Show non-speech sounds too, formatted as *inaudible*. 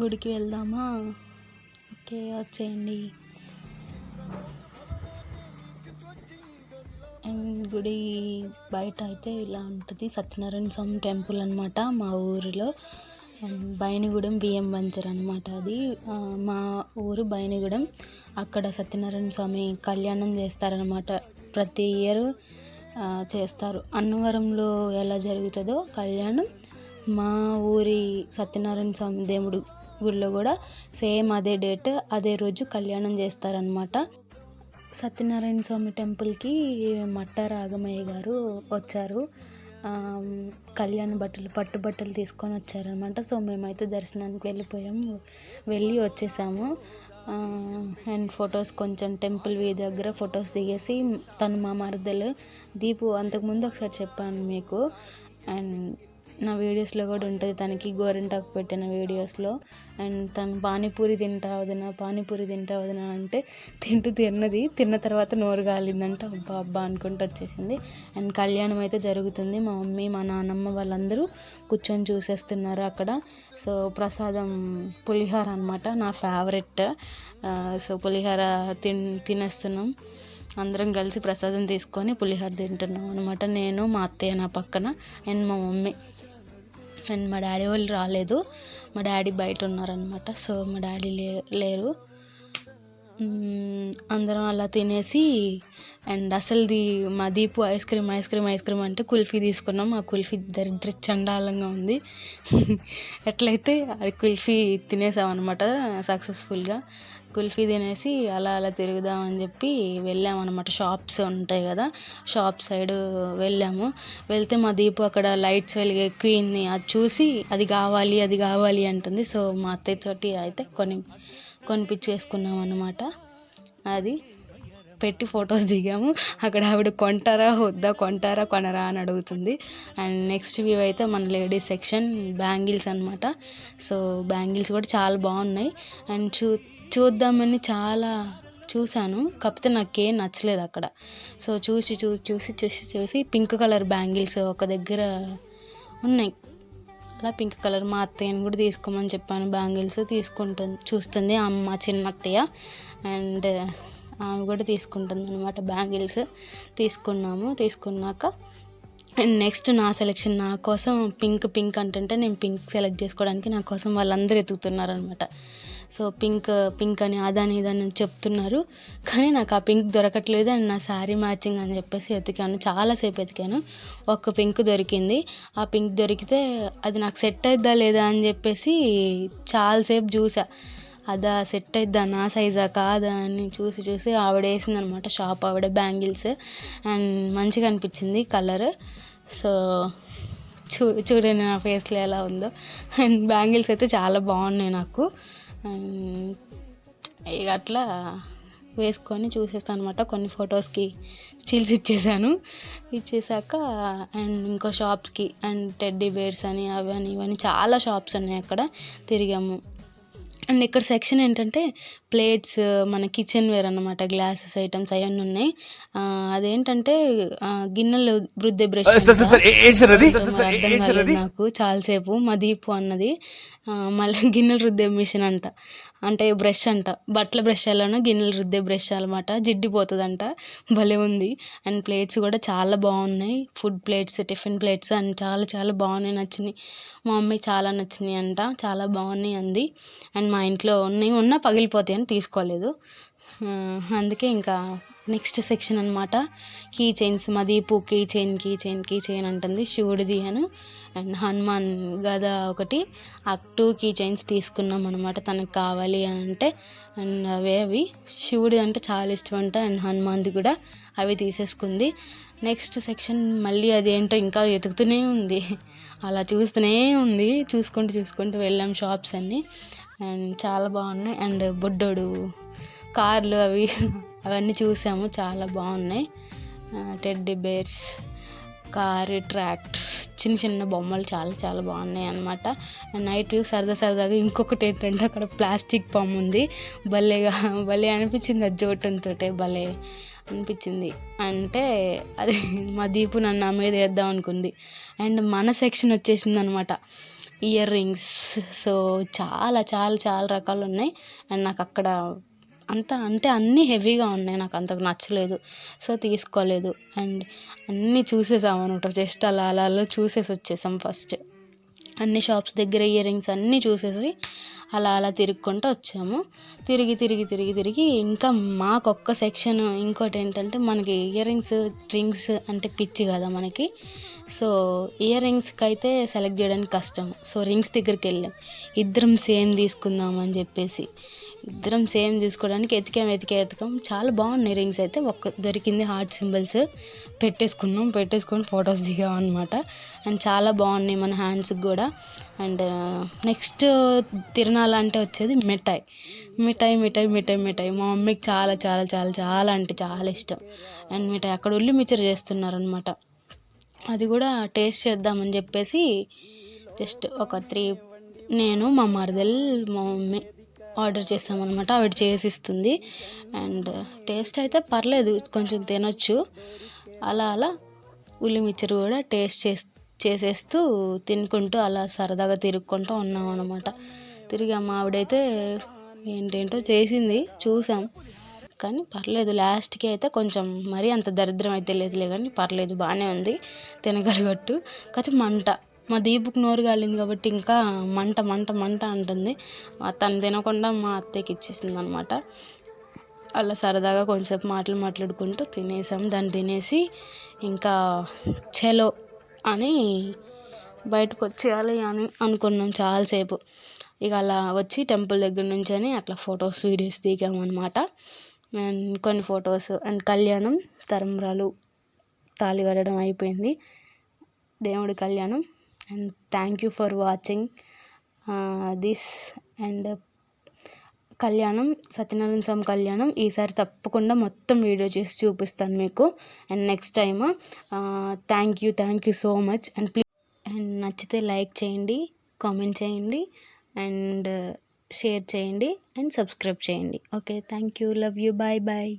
గుడికి వెళ్దామా? ఓకే వచ్చేయండి. గుడి బయట అయితే ఇలా ఉంటుంది. సత్యనారాయణ స్వామి టెంపుల్ అనమాట మా ఊరిలో. బైనిగూడెం బియ్యం బంచర్ అనమాట అది. మా ఊరు బైనిగూడెం. అక్కడ సత్యనారాయణ స్వామి కళ్యాణం చేస్తారనమాట ప్రతి ఇయర్ చేస్తారు. అన్నవరంలో ఎలా జరుగుతుందో కళ్యాణం మా ఊరి సత్యనారాయణ స్వామి దేవుడు గుడిలో కూడా సేమ్ అదే డేట్ అదే రోజు కళ్యాణం చేస్తారనమాట సత్యనారాయణ స్వామి టెంపుల్కి మట్ట రాగమయ్య గారు వచ్చారు. కళ్యాణ బట్టలు పట్టు బట్టలు తీసుకొని వచ్చారనమాట సో మేమైతే దర్శనానికి వెళ్ళిపోయాము వెళ్ళి వచ్చేసాము. అండ్ ఫొటోస్ కొంచెం టెంపుల్ వీ దగ్గర ఫొటోస్ దిగేసి తను మా మరదలు దీపు అంతకుముందు ఒకసారి చెప్పాను మీకు. అండ్ నా వీడియోస్లో కూడా ఉంటుంది. తనకి గోరింటాకు పెట్టిన వీడియోస్లో. అండ్ తను పానీపూరి తింటా వదిన పానీపూరి తింటా వదిన అంటే తింటూ తిన్నది. తిన్న తర్వాత నోరు కాలిందంట అబ్బా అబ్బా అనుకుంటూ వచ్చేసింది. అండ్ కళ్యాణం అయితే జరుగుతుంది. మా మమ్మీ మా నాన్నమ్మ వాళ్ళందరూ కూర్చొని చూసేస్తున్నారు అక్కడ. సో ప్రసాదం పులిహోర అనమాట నా ఫేవరెట్ సో పులిహోర తిన్ తినేస్తున్నాం. అందరం కలిసి ప్రసాదం తీసుకొని పులిహోర తింటున్నాం అనమాట నేను మా అత్తయ్య నా పక్కన. అండ్ మా మమ్మీ. అండ్ మా డాడీ వాళ్ళు రాలేదు. మా డాడీ బయట ఉన్నారనమాట సో మా డాడీ లే లేరు. అందరం అలా తినేసి అండ్ అసలుది మా Deepu ice cream ice cream ice cream అంటే కుల్ఫీ తీసుకున్నాం. ఆ కుల్ఫీ దరిద్ర చండాలంగా ఉంది. *laughs* ఎట్లయితే అది కుల్ఫీ తినేసాం అనమాట సక్సెస్ఫుల్గా కుల్ఫీ తినేసి అలా అలా తిరుగుదామని చెప్పి వెళ్ళామన్నమాట. షాప్స్ ఉంటాయి కదా షాప్ సైడ్ వెళ్ళాము. వెళ్తే మా దీపు అక్కడ లైట్స్ వెలిగే క్వీన్ని అది చూసి అది కావాలి అది కావాలి అంటుంది. సో మా అత్తయ్య తోటి అయితే కొని కొనిపించేసుకున్నాం అన్నమాట అది పెట్టి ఫొటోస్ దిగాము. అక్కడ ఆవిడ కొంటారా వద్దా కొంటారా కొనరా అని అడుగుతుంది. అండ్ నెక్స్ట్ వ్యూ అయితే మన లేడీస్ సెక్షన్ బ్యాంగిల్స్ అనమాట సో బ్యాంగిల్స్ కూడా చాలా బాగున్నాయి. అండ్ చూ చూద్దామని చాలా చూశాను. కాకపోతే నాకేం నచ్చలేదు అక్కడ. సో చూసి చూసి చూసి చూసి చూసి పింక్ కలర్ బ్యాంగిల్స్ ఒక దగ్గర ఉన్నాయి. అలా పింక్ కలర్ మా అత్తయ్యని కూడా తీసుకోమని చెప్పాను. బ్యాంగిల్స్ తీసుకుంటుంది చూస్తుంది అమ్మ చిన్న అత్తయ్య. అండ్ ఆమె కూడా తీసుకుంటుంది అనమాట బ్యాంగిల్స్. తీసుకున్నాము. తీసుకున్నాక అండ్ నెక్స్ట్ నా సెలెక్షన్ నా కోసం పింక్ పింక్ అంటుంటే నేను పింక్ సెలెక్ట్ చేసుకోవడానికి నా కోసం వాళ్ళందరూ ఎతుకుతున్నారు అనమాట సో పింక్ పింక్ అని అదని ఇదని చెప్తున్నారు. కానీ నాకు ఆ పింక్ దొరకట్లేదు అండ్ నా శారీ మ్యాచింగ్ అని చెప్పేసి ఎతికాను చాలాసేపు ఎతికాను ఒక్క పింక్ దొరికింది. ఆ పింక్ దొరికితే అది నాకు సెట్ అయిద్దా లేదా అని చెప్పేసి చాలాసేపు చూసా. అదా సెట్ అయిద్దా? నా సైజా కాదా? అని చూసి చూసి ఆవిడ వేసింది అనమాట షాప్ ఆవిడ బ్యాంగిల్స్. అండ్ మంచిగా అనిపించింది కలర్. సో చూ చూడండి నా ఫేస్లో ఎలా ఉందో. అండ్ బ్యాంగిల్స్ అయితే చాలా బాగున్నాయి నాకు. ఇక అట్లా వేసుకొని చూసేస్తాను అనమాట కొన్ని ఫొటోస్కి స్టిల్స్ ఇచ్చేసాను. ఇచ్చేసాక అండ్ ఇంకో షాప్స్కి అండ్ టెడ్డీ బేర్స్ అని అవి అని ఇవన్నీ చాలా షాప్స్ ఉన్నాయి అక్కడ. తిరిగాము. అండ్ ఇక్కడ సెక్షన్ ఏంటంటే ప్లేట్స్ మన కిచెన్ వేర్ అన్నమాట గ్లాసెస్ ఐటమ్స్ అవన్నీ ఉన్నాయి. అదేంటంటే గిన్నెలు వృద్ధి బ్రష్ నాకు చాలాసేపు మా దీపు అన్నది. మళ్ళీ గిన్నెలు రుద్దే మిషన్ అంట. అంటే బ్రష్ అంట. బట్టల బ్రష్ ఎలానో గిన్నెలు రుద్దే బ్రష్ అనమాట జిడ్డిపోతుందంట. భలే ఉంది. అండ్ ప్లేట్స్ కూడా చాలా బాగున్నాయి. Food plates tiffin plates and చాలా చాలా బాగున్నాయి. నచ్చినాయి. మా మమ్మీ చాలా నచ్చినాయి అంట. చాలా బాగున్నాయి అంది. అండ్ మా ఇంట్లో ఉన్నాయి. ఉన్నా పగిలిపోతాయి అని తీసుకోలేదు. అందుకే ఇంకా నెక్స్ట్ సెక్షన్ అనమాట కీ చైన్స్ మా Deepu key chain key chain key chain అంటుంది. శివుడిది అను అండ్ హనుమాన్ గద ఒకటి. ఆ టూ కీ చైన్స్ తీసుకున్నాం అనమాట తనకు కావాలి అని అంటే అండ్ అవే అవి. శివుడి అంటే చాలా ఇష్టం అంట అండ్ హనుమాన్ది కూడా అవి తీసేసుకుంది. నెక్స్ట్ సెక్షన్ మళ్ళీ అదేంటో ఇంకా వెతుకుతూనే ఉంది. అలా చూస్తూనే ఉంది. చూసుకుంటూ చూసుకుంటూ వెళ్ళాం షాప్స్ అన్నీ. అండ్ చాలా బాగున్నాయి. అండ్ బుడ్డోడు కార్లు అవి. అవన్నీ చూసాము. చాలా బాగున్నాయి. టెడ్డీ బేర్స్ కార్ ట్రాక్టర్స్ చిన్న చిన్న బొమ్మలు చాలా చాలా బాగున్నాయి అనమాట నైట్ వ్యూ సరదా సరదాగా ఇంకొకటి ఏంటంటే అక్కడ ప్లాస్టిక్ బొమ్మ ఉంది. భలేగా భలే అనిపించింది అది జోటంతో భలే అనిపించింది. అంటే అది మా దీపు నన్ను నా మీద వేద్దాం అనుకుంది. అండ్ మన సెక్షన్ వచ్చేసింది అనమాట ఇయర్ రింగ్స్. సో చాలా చాలా చాలా రకాలు ఉన్నాయి. అండ్ నాకు అక్కడ అంత అంటే అన్నీ హెవీగా ఉన్నాయి. నాకు అంతకు నచ్చలేదు. సో తీసుకోలేదు. అండ్ అన్నీ చూసేసాం అనమాట. జస్ట్ అలా అలా అలా చూసేసి వచ్చేసాం ఫస్ట్. అన్ని షాప్స్ దగ్గర ఇయర్ రింగ్స్ అన్నీ చూసేసి అలా అలా తిరుక్కుంటూ వచ్చాము. తిరిగి తిరిగి తిరిగి తిరిగి ఇంకా మాకు ఒక్క సెక్షన్ ఇంకోటి ఏంటంటే మనకి ఇయర్ రింగ్స్ రింగ్స్ అంటే పిచ్చి కదా మనకి. సో ఇయర్ రింగ్స్కి అయితే సెలెక్ట్ చేయడానికి కష్టం. సో రింగ్స్ దగ్గరికి వెళ్ళాం. ఇద్దరం సేమ్ తీసుకుందాం అని చెప్పేసి ఇద్దరం సేమ్ తీసుకోవడానికి ఎతికాం ఎతికే ఎతికాం. చాలా బాగున్నాయి రింగ్స్ అయితే. ఒక్క దొరికింది హార్ట్ సింబల్స్. పెట్టేసుకున్నాం పెట్టేసుకొని ఫొటోస్ దిగాం అనమాట అండ్ చాలా బాగున్నాయి మన హ్యాండ్స్కి కూడా. అండ్ నెక్స్ట్ తిరణాల అంటే వచ్చేది మిఠాయి. మిఠాయి మిఠాయి మిఠాయి మిఠాయి. మా మమ్మీకి చాలా చాలా చాలా చాలా అంటే చాలా ఇష్టం. అండ్ మిఠాయి అక్కడ ఉల్లి మిక్చర్ చేస్తున్నారనమాట అది కూడా టేస్ట్ చేద్దామని చెప్పేసి జస్ట్ ఒక త్రీ నేను మా మరదల్ మా మమ్మీ ఆర్డర్ చేసామన్నమాట. ఆవిడ చేసిస్తుంది. అండ్ టేస్ట్ అయితే పర్లేదు కొంచెం తినొచ్చు. అలా అలా ఉల్లిమిచ్చర్ కూడా టేస్ట్ చేసి చేసేస్తూ తినుకుంటూ అలా సరదాగా తిరుక్కుంటూ ఉన్నాం అనమాట తిరిగాం. ఆవిడైతే ఏంటేంటో చేసింది చూసాం. కానీ పర్లేదు. లాస్ట్కి అయితే కొంచెం మరీ అంత దరిద్రం అయితే లేదులే కానీ పర్లేదు. బాగానే ఉంది. తినగలిగట్టు. కాకపోతే మంట. మా దీపుకు నోరు కాలింది కాబట్టి ఇంకా మంట మంట మంట అంటుంది. తను తినకుండా మా అత్తయ్యకి ఇచ్చేసింది అనమాట అలా సరదాగా కొంచెంసేపు మాటలు మాట్లాడుకుంటూ తినేసాం. దాన్ని తినేసి ఇంకా చలో అని బయటకు వచ్చేయాలి అని అనుకున్నాం చాలాసేపు. ఇక అలా వచ్చి టెంపుల్ దగ్గర నుంచి అని అట్లా ఫొటోస్ వీడియోస్ దిగామన్నమాట అండ్ కొన్ని ఫొటోస్ అండ్ కళ్యాణం తరంబ్రాలు తాళి కట్టడం అయిపోయింది. దేవుడి కళ్యాణం. And thank you for watching this and కళ్యాణం సత్యనారాయణ స్వామి కళ్యాణం. ఈసారి తప్పకుండా మొత్తం వీడియో చేసి చూపిస్తాను మీకు. And next time thank you thank you so much and please and నచ్చితే లైక్ చేయండి కామెంట్ చేయండి. అండ్ షేర్ చేయండి అండ్ సబ్స్క్రైబ్ చేయండి. Okay thank you. Love you. Bye bye.